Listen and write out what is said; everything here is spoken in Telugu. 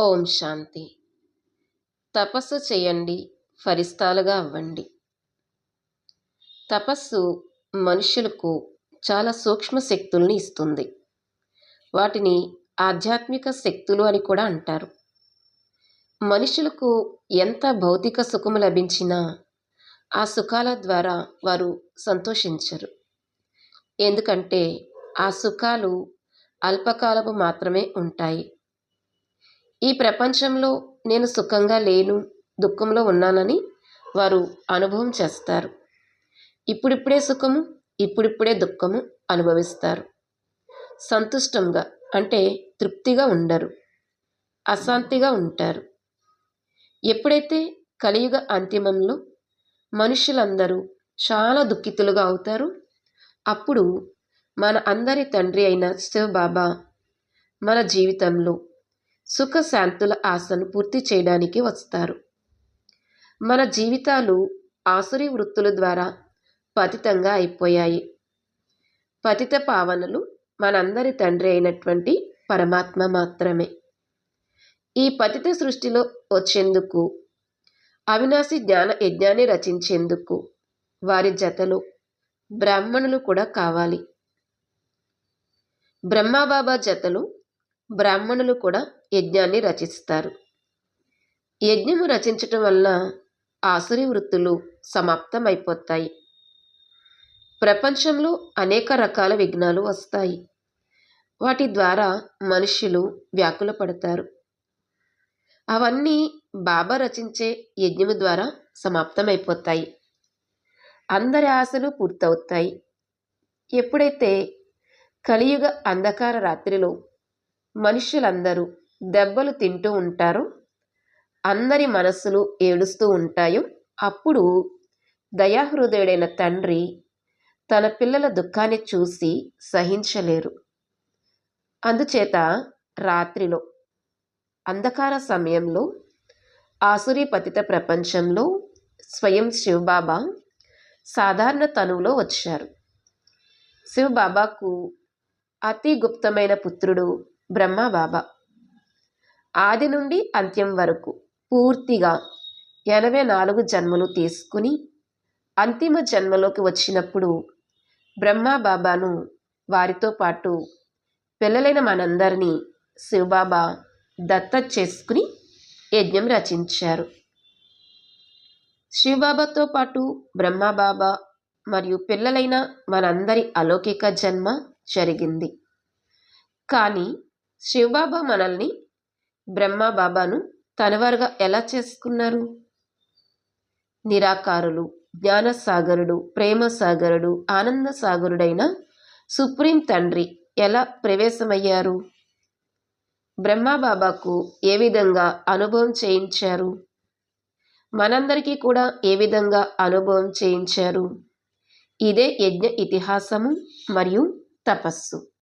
ఓం శాంతి. తపస్సు చేయండి ఫరిస్తాలుగా అవ్వండి. తపస్సు మనుషులకు చాలా సూక్ష్మ శక్తుల్ని ఇస్తుంది. వాటిని ఆధ్యాత్మిక శక్తులు అని కూడా అంటారు. మనుషులకు ఎంత భౌతిక సుఖము లభించినా ఆ సుఖాల ద్వారా వారు సంతోషించరు. ఎందుకంటే ఆ సుఖాలు అల్పకాలపు మాత్రమే ఉంటాయి. ఈ ప్రపంచంలో నేను సుఖంగా లేను దుఃఖంలో ఉన్నానని వారు అనుభవం చేస్తారు. ఇప్పుడిప్పుడే సుఖము ఇప్పుడిప్పుడే దుఃఖము అనుభవిస్తారు. సంతుష్టంగా అంటే తృప్తిగా ఉండరు అశాంతిగా ఉంటారు. ఎప్పుడైతే కలియుగ అంతిమంలో మనుషులందరూ చాలా దుఃఖితులుగా అవుతారు అప్పుడు మన అందరి తండ్రి అయిన శివబాబా మన జీవితంలో సుఖశాంతుల ఆశను పూర్తి చేయడానికి వస్తారు. మన జీవితాలు ఆసురి వృత్తుల ద్వారా పతితంగా అయిపోయాయి. పతిత పావనలు మనందరి తండ్రి అయినటువంటి పరమాత్మ మాత్రమే. ఈ పతిత సృష్టిలో వచ్చేందుకు అవినాశి జ్ఞాన యజ్ఞాన్ని రచించేందుకు వారి జతలో బ్రాహ్మణులు కూడా కావాలి. బ్రహ్మబాబా జతలు బ్రాహ్మణులు కూడా యజ్ఞాన్ని రచిస్తారు. యజ్ఞము రచించటం వల్ల ఆసురి వృత్తులు సమాప్తమైపోతాయి. ప్రపంచంలో అనేక రకాల విఘ్నాలు వస్తాయి. వాటి ద్వారా మనుషులు వ్యాకుల పడతారు. అవన్నీ బాబా రచించే యజ్ఞము ద్వారా సమాప్తమైపోతాయి. అందరి ఆశలు పూర్తవుతాయి. ఎప్పుడైతే కలియుగ అంధకార రాత్రిలో మనుషులందరూ దెబ్బలు తింటూ ఉంటారు. అందరి మనస్సులు ఏడుస్తూ ఉంటాయో. అప్పుడు దయాహృదయుడైన తండ్రి తన పిల్లల దుఃఖాన్ని చూసి సహించలేరు. అందుచేత రాత్రిలో అంధకార సమయంలో ఆసురి పతిత ప్రపంచంలో స్వయం శివబాబా సాధారణ తనువులో వచ్చారు. శివబాబాకు అతి గుప్తమైన పుత్రుడు బ్రహ్మబాబా. ఆది నుండి అంత్యం వరకు పూర్తిగా ఎనభై నాలుగు జన్మలు తీసుకుని అంతిమ జన్మలోకి వచ్చినప్పుడు బ్రహ్మబాబాను వారితో పాటు పిల్లలైన మనందరినీ శివబాబా దత్త చేసుకుని యజ్ఞం రచించారు. శివబాబాతో పాటు బ్రహ్మబాబా మరియు పిల్లలైన మనందరి అలౌకిక జన్మ జరిగింది. కానీ శివబాబా మనల్ని బ్రహ్మబాబాను తనవారుగా ఎలా చేసుకున్నారు? నిరాకారులు జ్ఞానసాగరుడు ప్రేమ సాగరుడు ఆనంద సాగరుడైన సుప్రీం తండ్రి ఎలా ప్రవేశమయ్యారు? బ్రహ్మబాబాకు ఏ విధంగా అనుభవం చేయించారు? మనందరికీ కూడా ఏ విధంగా అనుభవం చేయించారు? ఇదే యజ్ఞ ఇతిహాసము మరియు తపస్సు.